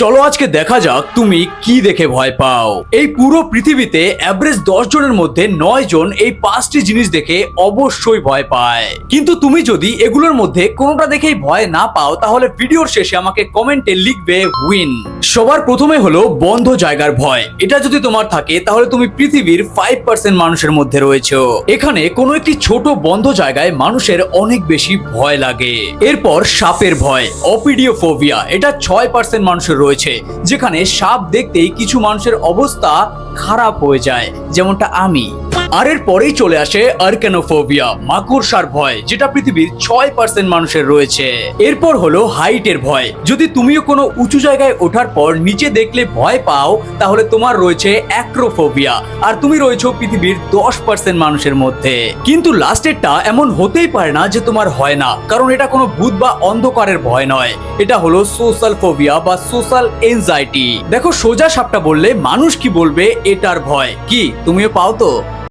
চলো আজকে দেখা যাক তুমি কি দেখে ভয় পাও। এই পুরো পৃথিবীতে অ্যাভারেজ দশ জনের মধ্যে নয় জন এই পাঁচটি জিনিস দেখে অবশ্যই ভয় পায়। কিন্তু তুমি যদি এগুলোর মধ্যে কোনোটা দেখেই ভয় না পাও, তাহলে ভিডিওর শেষে আমাকে কমেন্টে লিখবে উইন সবার প্রথমে হলো বন্ধ জায়গার ভয়। এটা যদি তোমার থাকে, তাহলে তুমি পৃথিবীর ফাইভ পার্সেন্ট মানুষের মধ্যে রয়েছে। এখানে কোনো একটি ছোট বন্ধ জায়গায় মানুষের অনেক বেশি ভয় লাগে। এরপর সাপের ভয়, অপিডিওফোবিয়া, এটা ছয় পার্সেন্ট মানুষের রয়েছে যেখানে সাপ দেখতেই কিছু মানুষের অবস্থা খারাপ হয়ে যায় যেমনটা আমি। আর এর পরেই চলে আসে আর্কানোফোবিয়া মাকড়সার ভয়, যেটা পৃথিবীর ছয় পার্সেন্ট মানুষের রয়েছে। এরপর হলো হাইটের ভয়। যদি তুমিও কোনো উঁচু জায়গায় ওঠার পর নিচে দেখলে ভয় পাও, তাহলে তোমার রয়েছে অ্যাক্রোফোবিয়া, আর তুমি রয়েছো পৃথিবীর দশ পার্সেন্ট মানুষের মধ্যে। কিন্তু লাস্টেরটা এমন হতেই পারে না যে তোমার হয় না, কারণ এটা কোনো ভূত বা অন্ধকারের ভয় নয়। এটা হলো সোশ্যাল ফোবিয়া বা সোশ্যাল এনজাইটি দেখো সোজা সাপটা বললে মানুষ কি বলবে এটার ভয়। কি, তুমিও পাও তো?